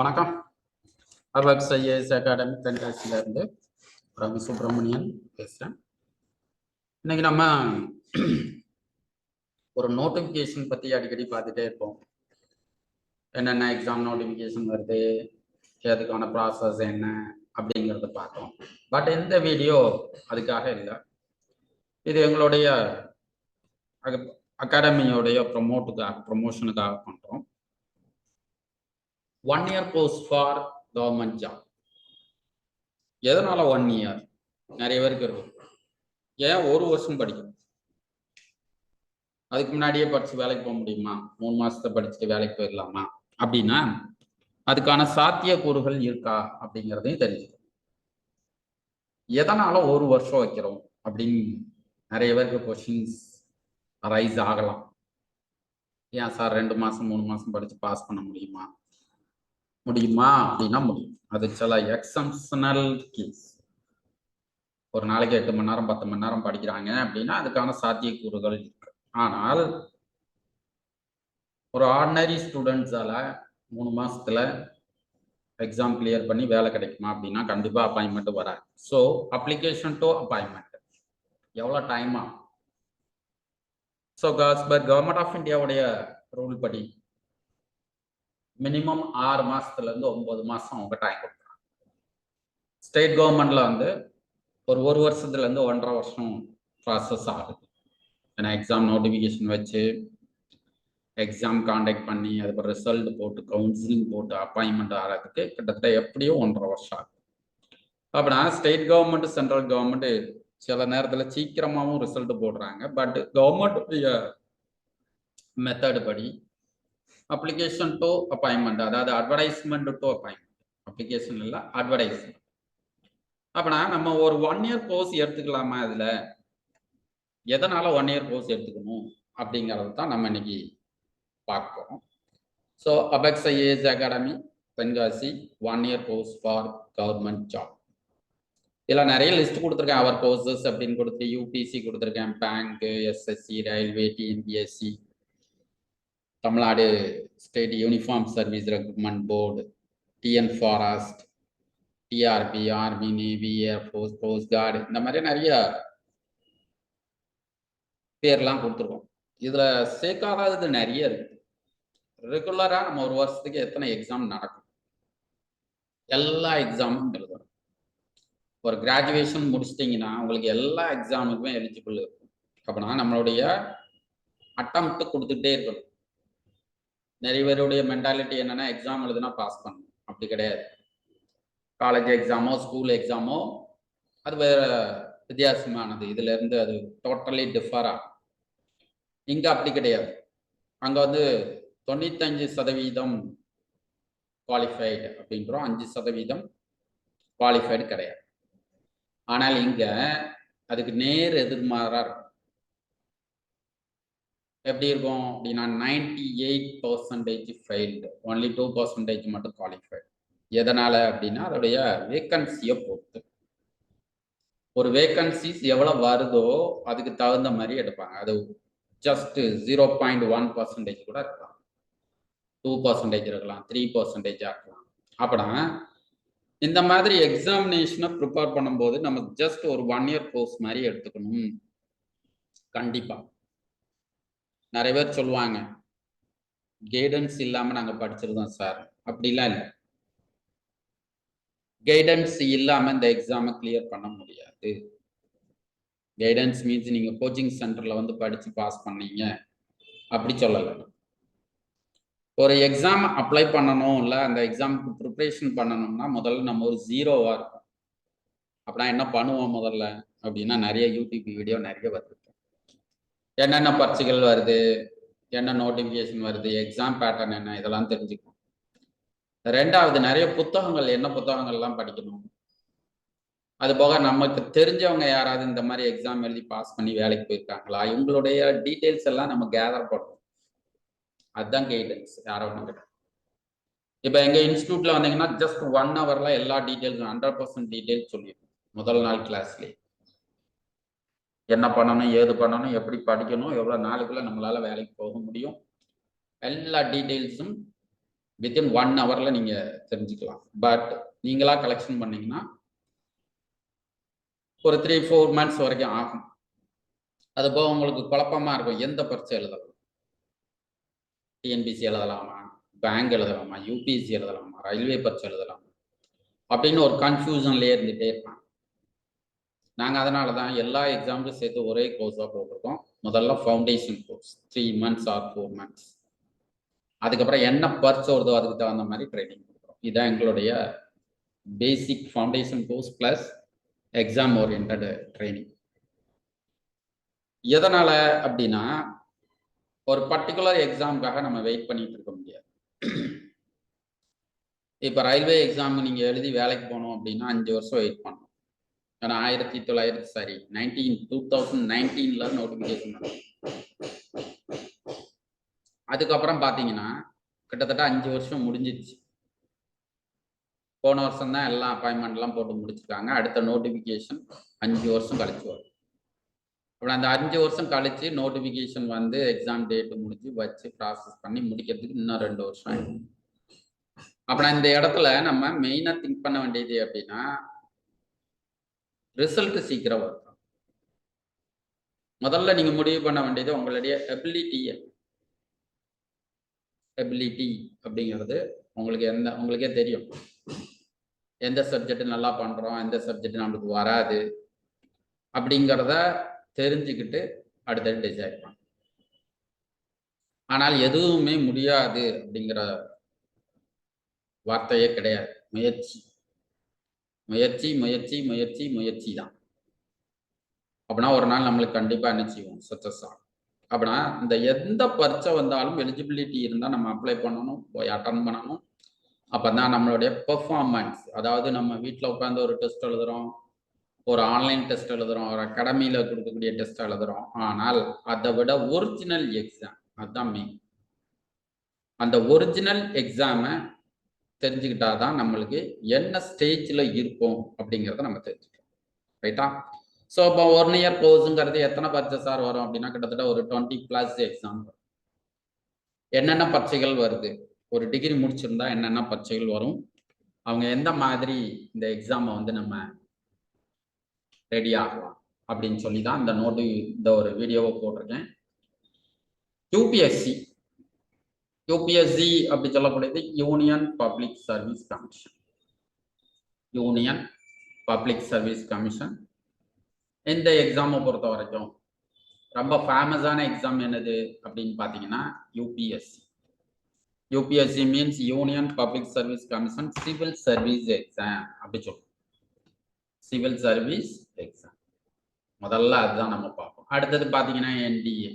வணக்கம். Apex IAS academy தென்காசியிலிருந்து ரவி சுப்பிரமணியன் பேசுகிறேன் இன்னைக்கு நம்ம ஒரு நோட்டிஃபிகேஷன் பற்றி அடிக்கடி பார்த்துட்டே இருப்போம். என்னென்ன எக்ஸாம் நோட்டிஃபிகேஷன் வருது அதுக்கான ப்ராசஸ் என்ன அப்படிங்கிறத பார்த்தோம் பட் இந்த வீடியோ அதுக்காக இல்லை. இது எங்களுடைய அகாடமியோடைய ப்ரொமோட்டுக்காக ப்ரமோஷனுக்காக பண்ணுறோம் one year course for government job எதனால ஒன் இயர் நிறைய பேருக்கு இருக்கும். ஏன் ஒரு வருஷம் படிக்கணும்? அதுக்கு முன்னாடியே படிச்சு வேலைக்கு போக முடியுமா? மூணு மாசத்தை படிச்சுட்டு வேலைக்கு போயிடலாமா? அப்படின்னா அதுக்கான சாத்தியக்கூறுகள் இருக்கா? அப்படிங்கிறதையும் தெரிஞ்சுக்கணும். எதனால ஒரு வருஷம் வைக்கிறோம்? அப்படின்னு நிறைய பேருக்கு கொஷின்ஸ் ரைஸ் ஆகலாம். ஏன் சார் ரெண்டு மாசம் மூணு மாசம் படிச்சு பாஸ் பண்ண முடியுமா? முடியுமா அப்படின்னா முடியும். அது சில எக்ஸம்ஷனல் கேஸ் ஒரு நாளைக்கு எட்டு மணி நேரம் பத்து மணி நேரம் படிக்கிறாங்க அப்படின்னா அதுக்கான சாத்தியக்கூறுகள் இருக்கு. ஆனால் ஒரு ஆர்டினரி ஸ்டூடெண்ட்ஸால மூணு மாசத்துல எக்ஸாம் கிளியர் பண்ணி வேலை கிடைக்குமா அப்படின்னா கண்டிப்பா அப்பாயின்மெண்ட் வராது. ஸோ அப்ளிகேஷன் டு அப்பாயின்மெண்ட் எவ்வளோ டைமா ஸோ கவர்மெண்ட் ஆஃப் இந்தியாவுடைய ரூல் படி மினிமம் ஆறு மாசத்துல இருந்து ஒன்பது மாசம் அவங்க டைம் கொடுக்குறாங்க. ஸ்டேட் கவர்மெண்ட்ல வந்து ஒரு ஒரு வருஷத்துல இருந்து ஒன்றரை வருஷம் ப்ராசஸ் ஆகுது. ஏன்னா எக்ஸாம் நோட்டிஃபிகேஷன் வச்சு எக்ஸாம் காண்டாக்ட் பண்ணி அதுக்கப்புறம் ரிசல்ட் போட்டு கவுன்சிலிங் போட்டு அப்பாயின்மெண்ட் ஆகிறதுக்கு கிட்டத்தட்ட எப்படியும் ஒன்றரை வருஷம் ஆகுது. அப்படின்னா ஸ்டேட் கவர்மெண்ட் சென்ட்ரல் கவர்மெண்ட் சில நேரத்தில் சீக்கிரமாகவும் ரிசல்ட் போடுறாங்க. பட் கவர்மெண்ட் மெத்தட் படி அப்ளிகேஷன் டு அப்பாயின்மெண்ட் அதாவது அட்வர்டைஸ்மெண்ட் டு அப்பாயின்மெண்ட் அப்ளிகேஷன் இல்லை அட்வர்டைஸ்மெண்ட் அப்படின்னா நம்ம ஒரு ஒன் இயர் கோர்ஸ் எடுத்துக்கலாமா இதில்? எதனால ஒன் இயர் கோர்ஸ் எடுத்துக்கணும்? அப்படிங்கிறது தான் நம்ம இன்னைக்கு பார்க்க so Apex IAS academy Tenkasi one year course for government job இதில் நிறைய லிஸ்ட் கொடுத்துருக்கேன் அவர் கோர்சஸ் அப்படின்னு கொடுத்து யூபிசி கொடுத்துருக்கேன் bank SSC railway TNPSC Tamil Nadu state uniform service recruitment board TN forest TRB army navy air force coast guard இந்த மாதிரி நிறைய பேர்லாம் கொடுத்துருக்கோம். இதில் சேர்க்காதது நிறைய இருக்கு. ரெகுலராக நம்ம ஒரு வருஷத்துக்கு எத்தனை எக்ஸாம் நடக்கும்? எல்லா எக்ஸாமும் எழுதணும் ஒரு கிராஜுவேஷன் முடிச்சிட்டிங்கன்னா உங்களுக்கு எல்லா எக்ஸாமுக்குமே எலிஜிபிள் இருக்கும். அப்படின்னா நம்மளுடைய அட்டம்ப்ட் கொடுத்துட்டே இருக்கணும். நிறைய பேருடைய மென்டாலிட்டி என்னன்னா எக்ஸாம் எழுதுனா பாஸ் பண்ணணும். அப்படி கிடையாது. காலேஜ் எக்ஸாமோ ஸ்கூல் எக்ஸாமோ அது வேற வித்தியாசமானது. இதுல இருந்து அது டோட்டலி டிஃபரா இங்க அப்படி கிடையாது. அங்க வந்து தொண்ணூத்தஞ்சு சதவீதம் குவாலிஃபைடு அப்படின்றோம் அஞ்சு சதவீதம் குவாலிஃபைடு கிடையாது. ஆனால் இங்க அதுக்கு நேர் எதிர்மாறா இருக்கும். எப்படி இருக்கும் அப்படின்னா ninety eight percentage failed only two percentage மட்டும் குவாலிஃபைடு எதனால் அப்படின்னா அதோடைய வேக்கன்சியை பொறுத்து. ஒரு வேக்கன்சிஸ் எவ்வளோ வருதோ அதுக்கு தகுந்த மாதிரி எடுப்பாங்க. அது just zero point one percentage கூட இருக்கலாம். டூ பர்சன்டேஜ் இருக்கலாம் த்ரீ பர்சன்டேஜாக இருக்கலாம். அப்படின்னா இந்த மாதிரி எக்ஸாமினேஷனை ப்ரிப்பேர் பண்ணும்போது நம்ம ஜஸ்ட் ஒரு ஒன் இயர் கோர்ஸ் மாதிரி எடுத்துக்கணும். கண்டிப்பாக நிறைய பேர் சொல்லுவாங்க கைடன்ஸ் இல்லாம நாங்க படிச்சிருந்தோம் சார் அப்படிலாம் இல்லை. கைடன்ஸ் இல்லாம இந்த எக்ஸாமை கிளியர் பண்ண முடியாது. கைடன்ஸ் மீன்ஸ் நீங்க கோச்சிங் சென்டர்ல வந்து படிச்சு பாஸ் பண்ணீங்க. அப்படி சொல்லலை. ஒரு எக்ஸாம் அப்ளை பண்ணணும் இல்லை அந்த எக்ஸாமுக்கு ப்ரிப்ரேஷன் பண்ணணும்னா முதல்ல நம்ம ஒரு ஜீரோவாக இருக்கும். அப்படின்னா என்ன பண்ணுவோம் முதல்ல? அப்படின்னா நிறைய யூடியூப் வீடியோ நிறைய வருது. என்னென்ன பரீட்சைகள் வருது? என்ன நோட்டிஃபிகேஷன் வருது? எக்ஸாம் பேட்டர்ன் என்ன? இதெல்லாம் தெரிஞ்சுக்கணும். ரெண்டாவது நிறைய புத்தகங்கள் என்ன புத்தகங்கள்லாம் படிக்கணும்? அது போக நமக்கு தெரிஞ்சவங்க யாராவது இந்த மாதிரி எக்ஸாம் எழுதி பாஸ் பண்ணி வேலைக்கு போயிருக்காங்களா? இவங்களுடைய டீட்டெயில்ஸ் எல்லாம் நம்ம கேதர் பண்ணுறோம் அதுதான் கைடன்ஸ் யாரோ ஒன்று கிடையாது இப்போ எங்கள் இன்ஸ்டியூட்டில் வந்தீங்கன்னா ஜஸ்ட் ஒன் ஹவரில் எல்லா டீட்டெயில்ஸும் ஹண்ட்ரட் பர்சன்ட் டீட்டெயில்ஸ் சொல்லிடுவோம் முதல் நாள் கிளாஸ்லேயே என்ன பண்ணணும் ஏது பண்ணணும் எப்படி படிக்கணும் எவ்வளோ நாளுக்குள்ள நம்மளால வேலைக்கு போக முடியும்? எல்லா டீட்டெயில்ஸும் வித்தின் ஒன் ஹவரில் நீங்கள் தெரிஞ்சுக்கலாம். பட் நீங்களா கலெக்ஷன் பண்ணீங்கன்னா ஒரு த்ரீ ஃபோர் மந்த்ஸ் வரைக்கும் ஆகும். அது போக உங்களுக்கு குழப்பமா இருக்கும் எந்த பரீட்சை எழுதலாம்? டிஎன்பிசி எழுதலாமா? பேங்க் எழுதலாமா? யூபிஎஸ்சி எழுதலாமா? ரயில்வே பரீட்சை எழுதலாமா? அப்படின்னு ஒரு கன்ஃபியூஷன்லேயே இருந்துகிட்டே இருப்பாங்க. நாங்கள் அதனால தான் எல்லா எக்ஸாம்ஸும் சேர்த்து ஒரே கோர்ஸாக போட்டிருக்கோம். முதல்ல foundation course three months or four months அதுக்கப்புறம் என்ன பர்ச் வருதோ அதுக்கு தகுந்த மாதிரி ட்ரைனிங் கொடுக்குறோம். இதுதான் எங்களுடைய basic foundation course plus exam oriented training எதனால் அப்படின்னா ஒரு பர்டிகுலர் எக்ஸாமுக்காக நம்ம வெயிட் பண்ணிட்டு இருக்க முடியாது. இப்போ ரயில்வே எக்ஸாம் நீங்கள் எழுதி வேலைக்கு போகணும் அப்படின்னா அஞ்சு வருஷம் வெயிட் பண்ணணும். ஏன்னா ஆயிரத்தி தொள்ளாயிரத்தி சாரி நைன்டீன் டூ தௌசண்ட் நைன்டீன்ல நோட்டிஃபிகேஷன் அதுக்கப்புறம் பார்த்தீங்கன்னா கிட்டத்தட்ட அஞ்சு வருஷம் முடிஞ்சிருச்சு. போன வருஷம் தான் எல்லாம் அப்பாயின்மெண்ட்லாம் போட்டு முடிச்சிருக்காங்க. அடுத்த நோட்டிஃபிகேஷன் அஞ்சு வருஷம் கழிச்சு வரும். அப்புறம் அந்த அஞ்சு வருஷம் கழிச்சு நோட்டிஃபிகேஷன் வந்து எக்ஸாம் டேட் முடிச்சு வச்சு ப்ராசஸ் பண்ணி முடிக்கிறதுக்கு இன்னும் ரெண்டு வருஷம் ஆயிடும் அப்புறம் இந்த இடத்துல நம்ம மெயினாக திங்க் பண்ண வேண்டியது அப்படின்னா ரிசல்ட் சீக்கிரம் வரும். முதல்ல நீங்க முடிவு பண்ண வேண்டியது உங்களுடைய எபிலிட்டி எபிலிட்டி அப்படிங்கிறது உங்களுக்கு எந்த உங்களுக்கே தெரியும். எந்த சப்ஜெக்ட் நல்லா பண்றோம் எந்த சப்ஜெக்ட் நம்மளுக்கு வராது அப்படிங்கிறத தெரிஞ்சுக்கிட்டு அடுத்தது டிசைட் பண்ண. ஆனால் எதுவுமே முடியாது அப்படிங்கிற வார்த்தையே கிடையாது. முயற்சி. முயற்சி முயற்சி முயற்சி முயற்சி தான். அப்படின்னா ஒரு நாள் நம்மளுக்கு கண்டிப்பாக என்ன செய்வோம்? சக்சஸ் ஆகும். அப்படின்னா இந்த எந்த பரீட்சை வந்தாலும் எலிஜிபிலிட்டி இருந்தால் நம்ம அப்ளை பண்ணணும் போய் அட்டன் பண்ணணும். அப்போ தான் நம்மளுடைய பெர்ஃபார்மன்ஸ் அதாவது நம்ம வீட்டில் உட்காந்து ஒரு டெஸ்ட் எழுதுகிறோம் ஒரு ஆன்லைன் டெஸ்ட் எழுதுகிறோம் ஒரு அகாடமியில் கொடுக்கக்கூடிய டெஸ்ட் எழுதுகிறோம் ஆனால் அதை விட ஒரிஜினல் எக்ஸாம் அதுதான் மெயின் அந்த ஒரிஜினல் எக்ஸாமை தெரிஞ்சுக்கிட்டாதான் நம்மளுக்கு என்ன ஸ்டேஜில் இருக்கும் அப்படிங்கிறத நம்ம தெரிஞ்சுக்கலாம் ரைட்டா ஸோ இப்போ ஒன் இயர் கோர்ஸுங்கிறது எத்தனை பரீட்சை சார் வரும் அப்படின்னா கிட்டத்தட்ட ஒரு டுவெண்ட்டி கிளாஸ் எக்ஸாம் வரும். என்னென்ன பரீட்சைகள் வருது? ஒரு டிகிரி முடிச்சிருந்தா என்னென்ன பரீட்சைகள் வரும்? அவங்க எந்த மாதிரி இந்த எக்ஸாமை வந்து நம்ம ரெடி ஆகலாம் அப்படின்னு சொல்லி தான் இந்த நோட்டு இந்த ஒரு வீடியோவை போட்டிருக்கேன். யூபிஎஸ்சி யூபிஎஸ்சி அப்படி சொல்லக்கூடியது union public service commission union public service commission இந்த எக்ஸாமை பொறுத்த வரைக்கும்? ரொம்ப ஃபேமஸான எக்ஸாம் என்னது அப்படின்னு பார்த்தீங்கன்னா UPSC UPSC means union public service commission civil service exam அப்படி சொல்லுவோம். சிவில் சர்வீஸ் எக்ஸாம் முதல்ல அதுதான் நம்ம பார்ப்போம். அடுத்தது பார்த்தீங்கன்னா என்டிஏ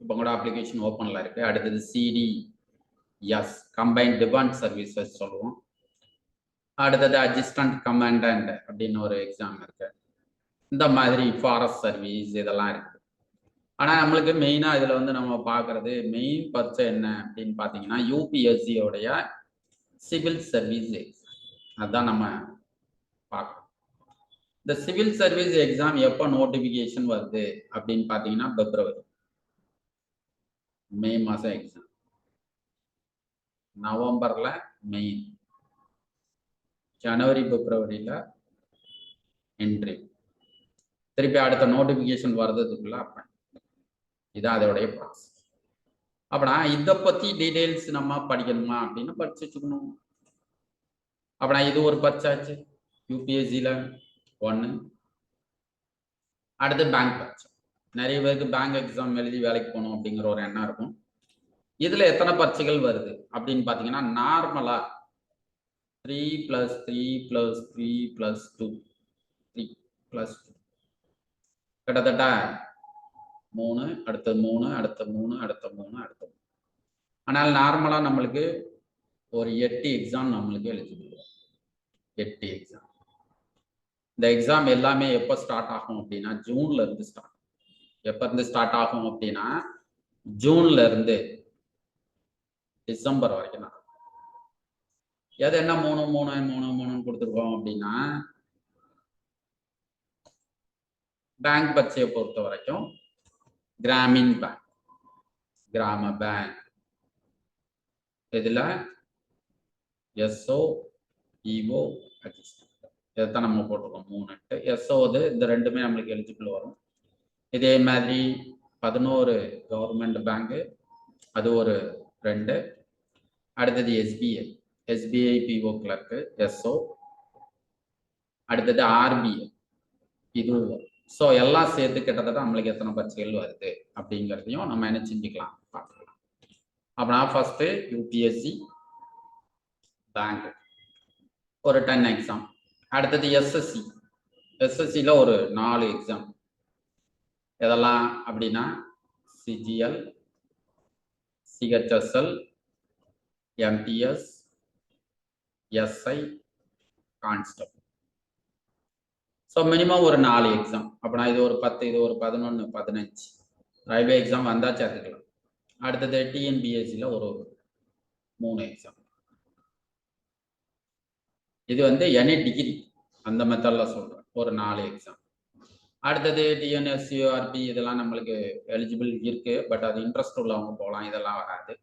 இப்போ கூட அப்ளிகேஷன் ஓப்பனில் இருக்குது அடுத்தது CD S combine demand services சொல்லுவோம். அடுத்தது அசிஸ்டன்ட் கமாண்டன்ட் அப்படின்னு ஒரு எக்ஸாம் இருக்கு. இந்த மாதிரி ஃபாரஸ்ட் சர்வீஸ் இதெல்லாம் இருக்குது ஆனால் நம்மளுக்கு மெயினாக இதில் வந்து நம்ம பார்க்கறது மெயின் பர்ச்சை என்ன அப்படின்னு பார்த்தீங்கன்னா யூபிஎஸ்சியோடைய சிவில் சர்வீஸ் எக்ஸாம் அதுதான் நம்ம பார்க்கணும். இந்த சிவில் சர்வீஸ் எக்ஸாம் எப்போ நோட்டிஃபிகேஷன் வருது அப்படின்னு பார்த்தீங்கன்னா பிப்ரவரி மே மாதம் எக்ஸாம் நவம்பர்ல மெயின் ஜனவரி பிப்ரவரியில என்ட்ரி திருப்பி அடுத்த நோட்டிபிகேஷன் வர்றதுக்குள்ள அப்ப இதான் அதோடைய ப்ராசஸ் அப்படின்னா இதை பத்தி டீடைல்ஸ் நம்ம படிக்கணுமா அப்படின்னு படிச்சு வச்சுக்கணும் அப்படின்னா இது ஒரு பரிச்சாச்சு யூபிஎஸ்சியில ஒன்று அடுத்து பேங்க் பரிச்சை நிறைய பேருக்கு பேங்க் எக்ஸாம் எழுதி வேலைக்கு போகணும் அப்படிங்கிற ஒரு எண்ணம் இருக்கும். இதுல எத்தனை பரீட்சைகள் வருது அப்படின்னு பாத்தீங்கன்னா நார்மலா three plus three plus three plus two three plus two கிட்டத்தட்ட மூணு அடுத்த மூணு அடுத்த மூணு அடுத்த மூணு அடுத்த மூணு. ஆனால் நார்மலா நம்மளுக்கு ஒரு எட்டு எக்ஸாம் நம்மளுக்கு எலிஜிபிள் எட்டு எக்ஸாம் இந்த எக்ஸாம் எல்லாமே எப்போ ஸ்டார்ட் ஆகும் அப்படின்னா ஜூன்ல இருந்து ஸ்டார்ட் எப்ப இருந்து ஸ்டார்ட் ஆகும் அப்படின்னா ஜூன்ல இருந்து டிசம்பர் வரைக்கும் தான் எது என்ன மூணு மூணு மூணு மூணுன்னு கொடுத்துருக்கோம் அப்படின்னா பேங்க் பச்சையை பொறுத்த வரைக்கும் கிராமின் பேங்க் கிராம பேங்க் இதுல எஸ்ஓ இஓ இதைத்தான் நம்ம போட்டிருக்கோம். மூணுட்டு எஸ்ஓ இது இந்த ரெண்டுமே நம்மளுக்கு எலிஜிபிள் வரும். இதே மாதிரி பதினோரு கவர்மெண்ட் பேங்கு அது ஒரு ரெண்டு. அடுத்தது SBI SBI PO clerk SO அடுத்தது ஆர்பிஐ இது ஸோ எல்லாம் சேர்த்து கிட்டத்தட்ட நம்மளுக்கு எத்தனை பரீட்சைகள் வருது அப்படிங்கிறதையும் நம்ம என்ன செஞ்சுக்கலாம் பார்க்கலாம் அப்படின்னா ஃபர்ஸ்ட் யூபிஎஸ்சி பேங்க் ஒரு டென் எக்ஸாம் அடுத்தது எஸ்எஸ்சி எஸ்எஸ்சியில் ஒரு நாலு எக்ஸாம் எதெல்லாம் அப்படின்னா CGL CHSL MTS SI constable so minimum ஒரு நாலு எக்ஸாம் அப்படின்னா இது ஒரு பத்து இது ஒரு பதினொன்று பதினஞ்சு. ரயில்வே எக்ஸாம் வந்தால் சேர்த்துக்கலாம். அடுத்தது டிஎன்பிஎஸ்சியில் ஒரு மூணு எக்ஸாம் இது வந்து எனி டிகிரி அந்த மெத்தடில் சொல்கிறேன் ஒரு நாலு எக்ஸாம் அடுத்தது டிஎன்எஸ்சிஆர்பி இதெல்லாம் நம்மளுக்கு எலிஜிபிள் இருக்குது பட் அது இன்ட்ரெஸ்ட் உள்ளவங்க போகலாம். இதெல்லாம் வராது.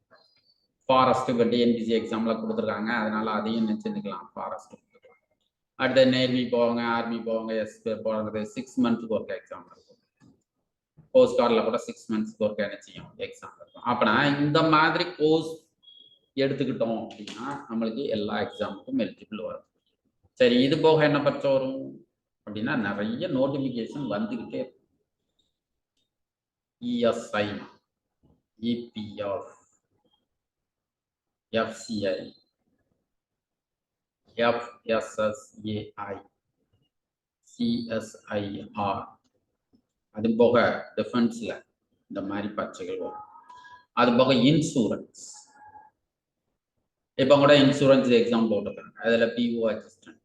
ஃபாரஸ்ட் இப்போ டிஎன்பிசி எக்ஸாமில் கொடுத்துருக்காங்க. அதனால அதையும் நினச்சிருந்துக்கலாம் ஃபாரஸ்ட் கொடுத்துருக்கலாம் அடுத்த நேர்வி போவாங்க ஆர்மி போவாங்க எஸ் போகிறது சிக்ஸ் மந்த்ஸ்க்கு ஒர்க் எக்ஸாம் இருக்கும். போஸ்ட் கார்டில் கூட சிக்ஸ் மந்த்ஸ்க்கு ஒர்க் என்ன செய்யும் எக்ஸாம் இருக்கும். அப்படின்னா இந்த மாதிரி கோர்ஸ் எடுத்துக்கிட்டோம் அப்படின்னா நம்மளுக்கு எல்லா எக்ஸாமுக்கும் எலிஜிபிள் வரும். சரி இது போக என்ன பரிச்சை வரும்? அப்படின்னா நிறைய நோட்டிஃபிகேஷன் வந்துக்கிட்டே இருக்கும். ESI EPF FCI FSSAI CSIR அது போக டிஃபென்ஸ்ல இந்த மாதிரி பரீட்சைகள் வரும். அது போக இன்சூரன்ஸ் இப்போ கூட இன்சூரன்ஸ் எக்ஸாம் போட்டிருக்காங்க. அதில் பிஓ அசிஸ்டன்ட்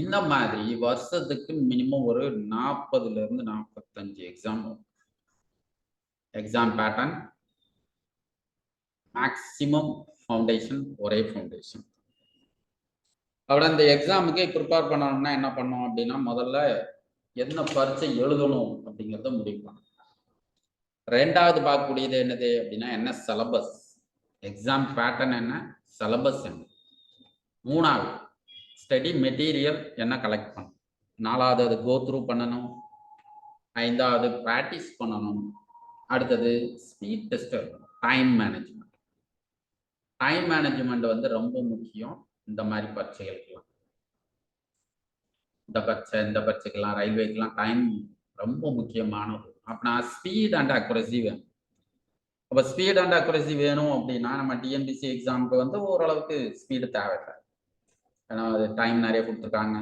இந்த மாதிரி வருஷத்துக்கு மினிமம் ஒரு நாற்பதுலருந்து நாற்பத்தஞ்சு எக்ஸாம் வரும். எக்ஸாம் பேட்டர்ன் மேக்சிமம் ஃபவுண்டேஷன் ஒரே ஃபவுண்டேஷன் அப்புறம் இந்த எக்ஸாமுக்கு ப்ரிப்பேர் பண்ணணும்னா என்ன பண்ணோம் அப்படின்னா முதல்ல என்ன பரீட்சை எழுதணும் அப்படிங்கிறத முடிவு பண்ணணும். ரெண்டாவது பார்க்கக்கூடியது என்னது அப்படின்னா என்ன சிலபஸ் எக்ஸாம் பேட்டர்ன் என்ன? சிலபஸ் என்ன? மூணாவது ஸ்டடி மெட்டீரியல் என்ன கலெக்ட் பண்ணணும்? நாலாவது அது கோ த்ரூ பண்ணணும். ஐந்தாவது ப்ராக்டிஸ் பண்ணணும். அடுத்தது speed tester time management time management வந்து ரொம்ப முக்கியம். இந்த மாதிரி பரீட்சைகளுக்கெல்லாம். இந்த பரீட்சை இந்த பரீட்சைக்கெல்லாம் ரயில்வேக்கெல்லாம் டைம் ரொம்ப முக்கியமானது அப்படின்னா ஸ்பீட் அண்ட் அக்குரசி வேணும். அப்போ ஸ்பீட் அண்ட் அக்குரசி வேணும் அப்படின்னா நம்ம டிஎன்பிசி எக்ஸாமுக்கு வந்து ஓரளவுக்கு ஸ்பீடு தேவையில்லை. ஏன்னா அது டைம் நிறைய கொடுத்துருக்காங்க.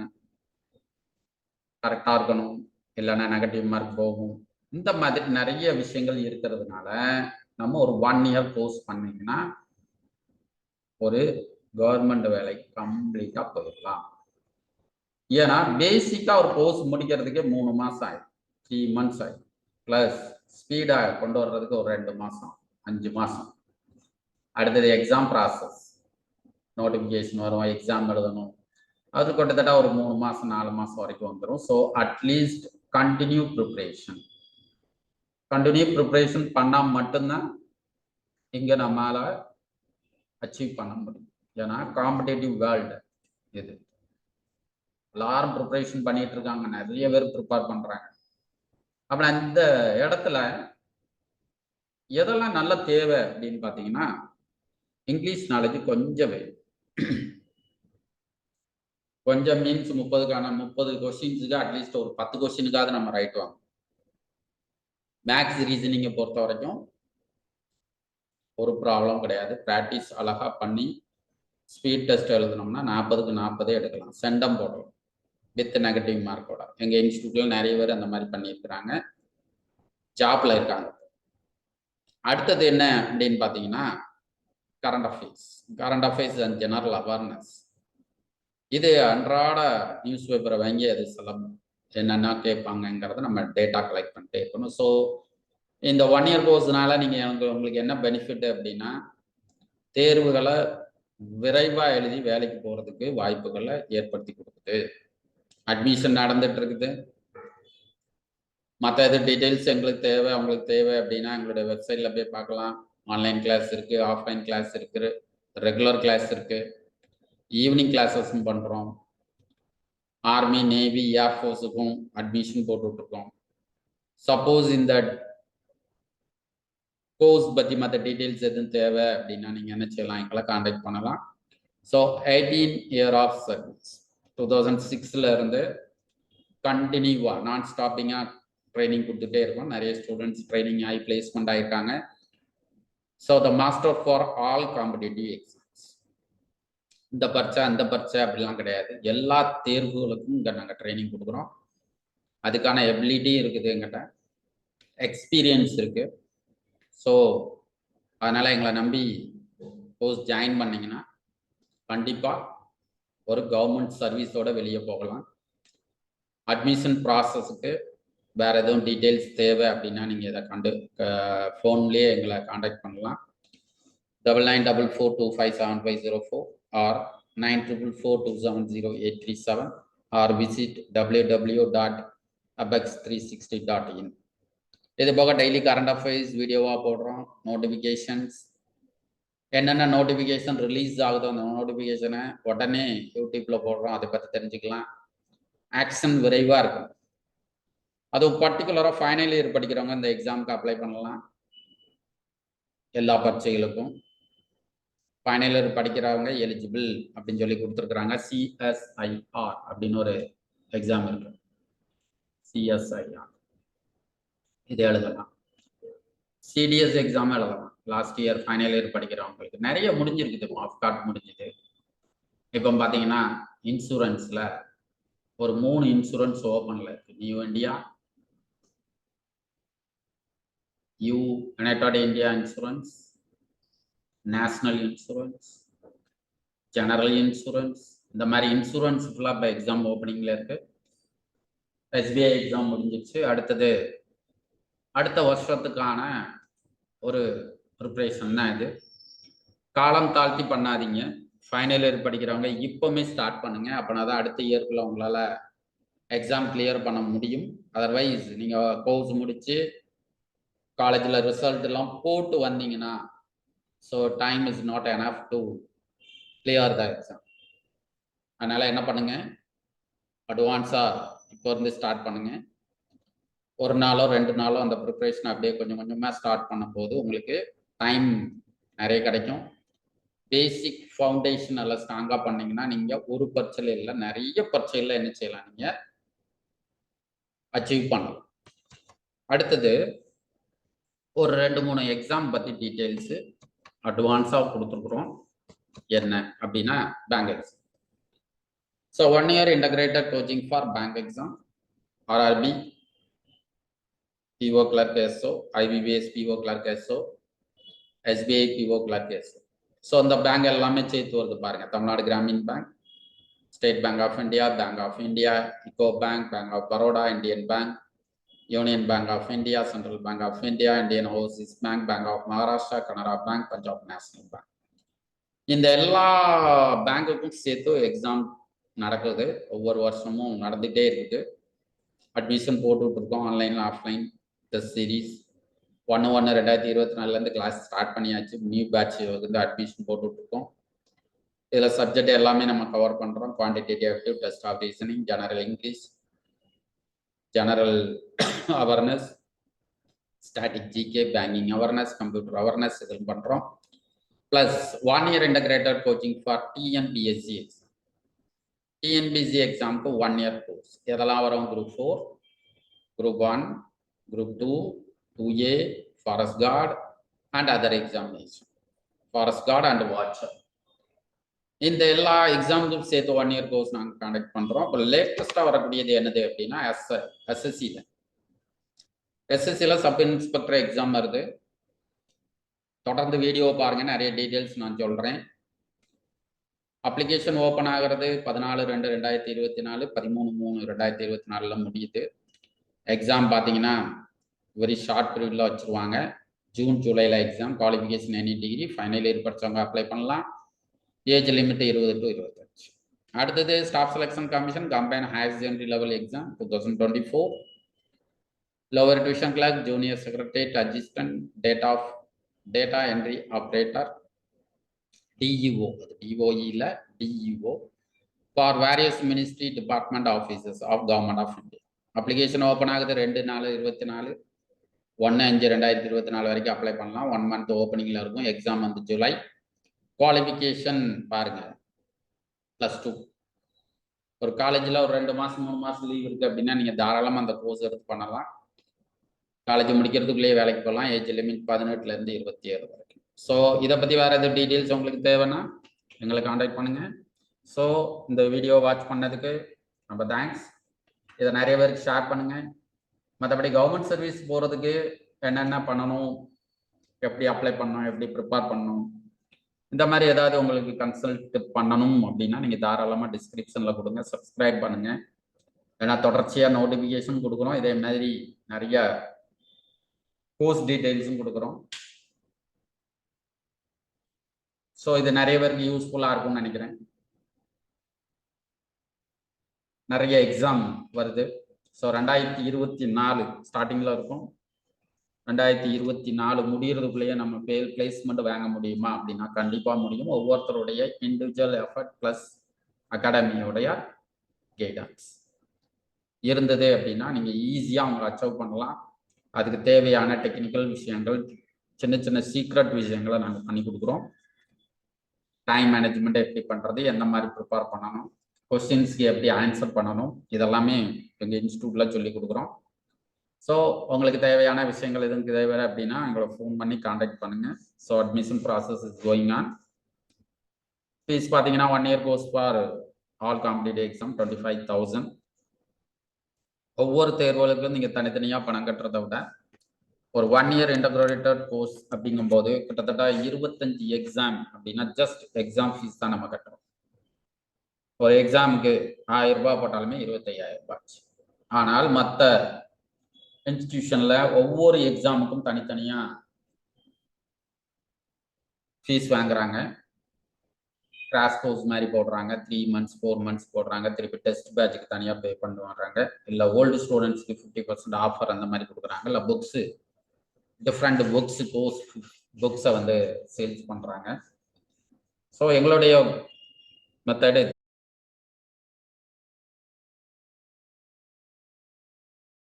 கரெக்டாக இருக்கணும். இல்லைன்னா நெகட்டிவ் மார்க் போகும். இந்த மாதிரி நிறைய விஷயங்கள் இருக்கிறதுனால நம்ம ஒரு ஒன் இயர் கோர்ஸ் பண்ணிங்கன்னா ஒரு கவர்மெண்ட் வேலைக்கு கம்ப்ளீட்டாக போயிடலாம். ஏன்னா பேசிக்காக ஒரு கோர்ஸ் முடிக்கிறதுக்கே மூணு மாதம் ஆயிடும். த்ரீ மந்த்ஸ் ஆயிடும். ப்ளஸ் ஸ்பீடாக கொண்டு வர்றதுக்கு ஒரு ரெண்டு மாதம் அஞ்சு மாதம் அடுத்தது எக்ஸாம் ப்ராசஸ் நோட்டிஃபிகேஷன் வரும் எக்ஸாம் எழுதணும். அது கிட்டத்தட்ட ஒரு மூணு மாதம் நாலு மாதம் வரைக்கும் வந்துடும் so at least continue preparation continue preparation பண்ணால் மட்டும்தான் இங்கே நம்மளால் அச்சீவ் பண்ண முடியும். ஏன்னா காம்படேட்டிவ் வேர்ல்டு இது. எல்லாரும் ப்ரிப்பரேஷன் பண்ணிட்டு இருக்காங்க. நிறைய பேர் ப்ரிப்பேர் பண்றாங்க. அப்புறம் அந்த இடத்துல எதெல்லாம் நல்ல தேவை அப்படின்னு பார்த்தீங்கன்னா இங்கிலீஷ் நாலேஜ் கொஞ்சம் வேணும். கொஞ்சம் மீன்ஸ் முப்பதுக்கான முப்பது கொஸ்டின்ஸுக்கு அட்லீஸ்ட் ஒரு பத்து கொஸ்டினுக்காவது நம்ம ரைட் வாங்க மேக்ஸ் ரீசனிங்கை பொறுத்த வரைக்கும் ஒரு ப்ராப்ளம் கிடையாது. ப்ராக்டிஸ் அழகா பண்ணி ஸ்பீட் டெஸ்ட் எழுதுனோம்னா நாற்பதுக்கு நாற்பதே எடுக்கலாம். செண்டம் போடலாம். வித் நெகட்டிவ் மார்க்கோட எங்கள் இன்ஸ்டியூட்டில் நிறைய பேர் அந்த மாதிரி பண்ணியிருக்கிறாங்க. ஜாப்ல இருக்காங்க. அடுத்தது என்ன அப்படின்னு பார்த்தீங்கன்னா current affairs current affairs and general awareness இது அன்றாட நியூஸ் பேப்பரை வாங்கி அது சில என்னென்ன கேட்பாங்கங்கிறத நம்ம டேட்டா கலெக்ட் பண்ணிட்டே இருக்கணும். ஸோ இந்த ஒன் இயர் கோர்ஸ்னால நீங்கள் எனக்கு உங்களுக்கு என்ன பெனிஃபிட் அப்படின்னா தேர்வுகளை விரைவாக எழுதி வேலைக்கு போகிறதுக்கு வாய்ப்புகளை ஏற்படுத்தி கொடுக்குது. அட்மிஷன் நடந்துட்டு இருக்குது. மற்ற எது டீட்டெயில்ஸ் எங்களுக்கு தேவை அவங்களுக்கு தேவை அப்படின்னா எங்களுடைய வெப்சைட்ல போய் பார்க்கலாம். ஆன்லைன் கிளாஸ் இருக்கு ஆஃப்லைன் கிளாஸ் இருக்குது ரெகுலர் கிளாஸ் இருக்கு. ஈவினிங் கிளாஸஸும் பண்ணுறோம் ஆர்மி நேவி ஏர்ஃபோர்ஸுக்கும் அட்மிஷன் போட்டுட்ருக்கோம் சப்போஸ் இந்த கோர்ஸ் பற்றி மற்ற டீட்டெயில்ஸ் எதுவும் தேவை அப்படின்னா நீங்கள் என்ன செய்யலாம்? எங்களை காண்டாக்ட் பண்ணலாம். So eighteen year of service two thousand சிக்ஸில் இருந்து கண்டினியூவாக நான் ஸ்டாப்பிங்காக ட்ரைனிங் கொடுத்துட்டே இருக்கோம். நிறைய ஸ்டூடெண்ட்ஸ் ட்ரைனிங் ஆகி placement ஆகிருக்காங்க so the master for all competitive exams இந்த பரீட்சை அந்த பரீட்சை அப்படிலாம் கிடையாது. எல்லா தேர்வுகளுக்கும் இங்கே நாங்கள் ட்ரைனிங் கொடுக்குறோம். அதுக்கான எபிலிட்டியும் இருக்குது எங்கிட்ட. எக்ஸ்பீரியன்ஸ் இருக்குது ஸோ அதனால் எங்களை நம்பி கோர்ஸ் ஜாயின் பண்ணிங்கன்னா கண்டிப்பாக ஒரு கவர்மெண்ட் சர்வீஸோட வெளியே போகலாம். அட்மிஷன் ப்ராசஸுக்கு வேறு எதுவும் டீட்டெயில்ஸ் தேவை அப்படின்னா நீங்கள் இதை கண்டு ஃபோன்லேயே எங்களை காண்டாக்ட் பண்ணலாம். Double nine double four two five seven five zero four or nine triple four two seven zero eight three seven or visit W W dot apex three sixty dot in இது போக daily current affairs வீடியோவாக போடுறோம். Notifications என்னென்ன notification release ஆகுதோ அந்த நோட்டிஃபிகேஷனை உடனே யூடியூப்பில் போடுறோம். அதை பற்றி தெரிஞ்சுக்கலாம். ஆக்ஷன் விரைவாக இருக்கும். அதுவும் பர்டிகுலராக ஃபைனல் இயர் படிக்கிறவங்க இந்த எக்ஸாமுக்கு அப்ளை பண்ணலாம். எல்லா பரீட்சைகளுக்கும். ஃபைனல் இயர் படிக்கிறவங்க எலிஜிபிள் அப்படின்னு சொல்லி கொடுத்துருக்குறாங்க. சிஎஸ்ஐஆர் அப்படின்னு ஒரு எக்ஸாம் இருக்கு. சிஎஸ்ஐஆர் இது எழுதலாம். சிடிஎஸ் எக்ஸாம் எழுதலாம். லாஸ்ட் இயர் ஃபைனல் இயர் படிக்கிறவங்களுக்கு. நிறைய முடிஞ்சிருக்குது ஆஃப் கார்ட் முடிஞ்சுது. இப்போ பார்த்தீங்கன்னா இன்சூரன்ஸில் ஒரு மூணு இன்சூரன்ஸ் ஓப்பனில் இருக்கு. New India you United India insurance national insurance general insurance இந்த மாதிரி இன்சூரன்ஸ் ஃபுல்லாக இப்போ எக்ஸாம் ஓப்பனிங்கில் இருக்குது எஸ்பிஐ எக்ஸாம் முடிஞ்சிச்சு அடுத்தது அடுத்த வருஷத்துக்கான ஒரு ப்ரிப்ரேஷன் தான் இது. காலம் தாழ்த்தி பண்ணாதீங்க. ஃபைனல் இயர் படிக்கிறவங்க இப்போவுமே ஸ்டார்ட் பண்ணுங்க. அப்படின்னா தான் அடுத்த இயர்க்குள்ள உங்களால் எக்ஸாம் கிளியர் பண்ண முடியும். அதர்வைஸ் நீங்கள் கோர்ஸ் முடித்து காலேஜில் ரிசல்ட் எல்லாம் போட்டு வந்தீங்கன்னா so time is not enough to clear the exam அதனால் என்ன பண்ணுங்கள் அட்வான்ஸாக இப்போ இருந்து ஸ்டார்ட் பண்ணுங்கள் ஒரு நாளோ ரெண்டு நாளோ அந்த ப்ரிப்ரேஷன் அப்படியே கொஞ்சம் கொஞ்சமாக ஸ்டார்ட் பண்ணும்போது உங்களுக்கு டைம் நிறைய கிடைக்கும். பேசிக் ஃபவுண்டேஷன் எல்லாம் ஸ்ட்ராங்காக பண்ணீங்கன்னா நீங்கள் ஒரு பரீட்சையில் இல்லை நிறைய பரீட்சையில் என்ன செய்யலாம் நீங்கள் அச்சீவ் பண்ணலாம். அடுத்தது ஒரு ரெண்டு மூணு எக்ஸாம் பற்றி டீட்டெயில்ஸு அட்வான்ஸாக கொடுத்துருக்குறோம். என்ன அப்படின்னா bank exam so one year integrated coaching for bank exam RRB PO clerk SO, IBPS PO clerk SO, SBI PO clerk SO. So அந்த பேங்க் எல்லாமே சேர்த்து வருது பாருங்க. Tamil Nadu Gramin bank state bank of India bank of India UCO bank bank of Baroda Indian bank union bank of India central bank of India Indian overseas bank bank of Maharashtra Canara bank Punjab national bank இந்த எல்லா பேங்குக்கும் சேர்த்து exam நடக்குது. ஒவ்வொரு வருஷமும் நடந்துகிட்டே இருக்குது. Admission போட்டுட்டு இருக்கோம். ஆன்லைன் ஆஃப்லைன் டெஸ்ட் சீரீஸ் ஒன்று ஒன்று ரெண்டாயிரத்தி இருபத்தி நாலுலேருந்து கிளாஸ் ஸ்டார்ட் பண்ணியாச்சு. நியூ பேட்ச் வந்து அட்மிஷன் போட்டுட்ருக்கோம். இதில் சப்ஜெக்ட் எல்லாமே நம்ம கவர் பண்ணுறோம் quantitative test of reasoning general English general awareness static GK banking awareness computer awareness இதில் பண்ணுறோம் plus one year integrated coaching for TNPSC exam TNPSC எக்ஸாமுக்கு ஒன் இயர் கோர்ஸ் இதெல்லாம் வரும்? Group four group one group two two A forest and and other Forest forest and and watcher இந்த எல்லா எக்ஸாமுக்கும் சேர்த்து one year course நாங்கள் conduct பண்ணுறோம் இப்போ லேட்டஸ்ட்டாக வரக்கூடியது என்னது அப்படின்னா எஸ் எஸ்எஸ்சியில் எஸ்எஸ்சியில் சப் இன்ஸ்பெக்டர் எக்ஸாம் வருது. தொடர்ந்து வீடியோ பாருங்க. நிறைய டீட்டெயில்ஸ் நான் சொல்கிறேன் அப்ளிகேஷன் ஓப்பன் ஆகிறது பதினாலு ரெண்டு ரெண்டாயிரத்தி இருபத்தி நாலு பதிமூணு மூணு ரெண்டாயிரத்தி இருபத்தி நாலில் முடியுது. எக்ஸாம் பார்த்தீங்கன்னா வெரி ஷார்ட் பீரியடில் வச்சுருவாங்க. ஜூன் ஜூலையில் exam qualification any degree final year படித்தவங்க அப்ளை பண்ணலாம். ஏஜ் லிமிட் இருபது டு இருபத்தஞ்சு. அடுத்தது staff selection commission combine higher secondary level exam two thousand twenty four lower division clerk junior secretariat assistant date of data entry operator DEO அது டிஓஇல DEO for various ministry department offices of government of India application open ஆகுது ரெண்டு நாலு இருபத்தி நாலு. ஒன்று அஞ்சு ரெண்டாயிரத்தி இருபத்தி நாலு வரைக்கும் அப்ளை பண்ணலாம். ஒன் மந்த் ஓப்பனிங்கில் இருக்கும். எக்ஸாம் வந்து ஜூலை குவாலிஃபிகேஷன் பாருங்க. ப்ளஸ் டூ ஒரு காலேஜில் ஒரு ரெண்டு மாதம் மூணு மாதம் லீவ் இருக்குது அப்படின்னா நீங்கள் தாராளமாக அந்த கோர்ஸ் எடுத்து பண்ணலாம். காலேஜ் முடிக்கிறதுக்குள்ளேயே வேலைக்கு போகலாம் ஏஜ் லிமிட் பதினெட்டுலேருந்து இருபத்தி ஏழு வரைக்கும். ஸோ இதை பற்றி வேறு எதுவும் டீட்டெயில்ஸ் உங்களுக்கு தேவைன்னா எங்களை காண்டாக்ட் பண்ணுங்கள் ஸோ இந்த வீடியோ வாட்ச் பண்ணதுக்கு ரொம்ப தேங்க்ஸ் இதை நிறைய பேருக்கு ஷேர் பண்ணுங்கள் மற்றபடி கவர்மெண்ட் சர்வீஸ் போகிறதுக்கு என்னென்ன பண்ணணும்? எப்படி அப்ளை பண்ணணும்? எப்படி ப்ரிப்பேர் பண்ணணும்? இந்த மாதிரி ஏதாவது உங்களுக்கு கன்சல்ட் பண்ணணும் அப்படின்னா நீங்கள் தாராளமாக டிஸ்கிரிப்ஷனில் கொடுங்க சப்ஸ்கிரைப் பண்ணுங்கள் ஏன்னா தொடர்ச்சியாக நோட்டிஃபிகேஷன் கொடுக்குறோம். இதே மாதிரி நிறைய கோர்ஸ் டீட்டெயில்ஸும் கொடுக்குறோம். ஸோ இது நிறைய பேருக்கு யூஸ்ஃபுல்லாக இருக்கும்னு நினைக்கிறேன். நிறைய எக்ஸாம் வருது. ஸோ ரெண்டாயிரத்தி இருபத்தி நாலு ஸ்டார்டிங்கில் இருக்கும். ரெண்டாயிரத்தி இருபத்தி நாலு முடியறதுக்குள்ளேயே நம்ம பே பிளேஸ்மெண்ட் வாங்க முடியுமா அப்படின்னா கண்டிப்பாக முடியும். ஒவ்வொருத்தருடைய இண்டிவிஜுவல் எஃபர்ட் ப்ளஸ் அகாடமியோடைய கைடன்ஸ் இருந்தது அப்படின்னா நீங்கள் ஈஸியாக அவங்க அச்சீவ் பண்ணலாம். அதுக்கு தேவையான டெக்னிக்கல் விஷயங்கள் சின்ன சின்ன சீக்ரெட் விஷயங்களை நாங்கள் பண்ணி கொடுக்குறோம். டைம் மேனேஜ்மெண்ட் எப்படி பண்ணுறது எந்த மாதிரி ப்ரிப்பேர் பண்ணணும் கொஸ்டின்ஸ்க்கு எப்படி ஆன்சர் பண்ணணும் இதெல்லாமே எங்கள் இன்ஸ்டியூட்டில் சொல்லி கொடுக்குறோம். ஸோ உங்களுக்கு தேவையான விஷயங்கள் எதுவும் தேவை அப்படின்னா எங்களை ஃபோன் பண்ணி காண்டாக்ட் பண்ணுங்கள் so admission process is going on fees பார்த்தீங்கன்னா one year course for all competitive exam twenty five thousand ஒவ்வொரு தேர்வுகளுக்கும் நீங்கள் தனித்தனியாக பணம் கட்டுறதை விட ஒரு ஒன் இயர் இன்டகிரேட்டட் கோர்ஸ் அப்படிங்கும்போது கிட்டத்தட்ட இருபத்தஞ்சு எக்ஸாம் அப்படின்னா ஜஸ்ட் எக்ஸாம் ஃபீஸ் தான் நம்ம கட்டுறோம். ஒரு எக்ஸாமுக்கு ஆயிரம் ரூபாய் போட்டாலுமே இருபத்தையாயிரம் ரூபாய் ஆனால் மற்ற இன்ஸ்டிடியூஷன்ல ஒவ்வொரு எக்ஸாமுக்கும் தனித்தனியா ஃபீஸ் வாங்குறாங்க. கிராஸ் கோர்ஸ் மாதிரி போடுறாங்க. த்ரீ மந்த்ஸ் ஃபோர் மந்த்ஸ் போடுறாங்க. திருப்பி டெஸ்ட் பேட்சுக்கு தனியாக பே பண்ணுவாங்க இல்லை ஓல்டு ஸ்டூடெண்ட்ஸ்க்கு ஃபிஃப்டி பர்சன்ட் ஆஃபர் அந்த மாதிரி கொடுக்குறாங்க. இல்லை புக்ஸு டிஃப்ரெண்ட் புக்ஸ் கோர்ஸ் புக்ஸை வந்து சேல்ஸ் பண்ணுறாங்க ஸோ எங்களுடைய மெத்தடு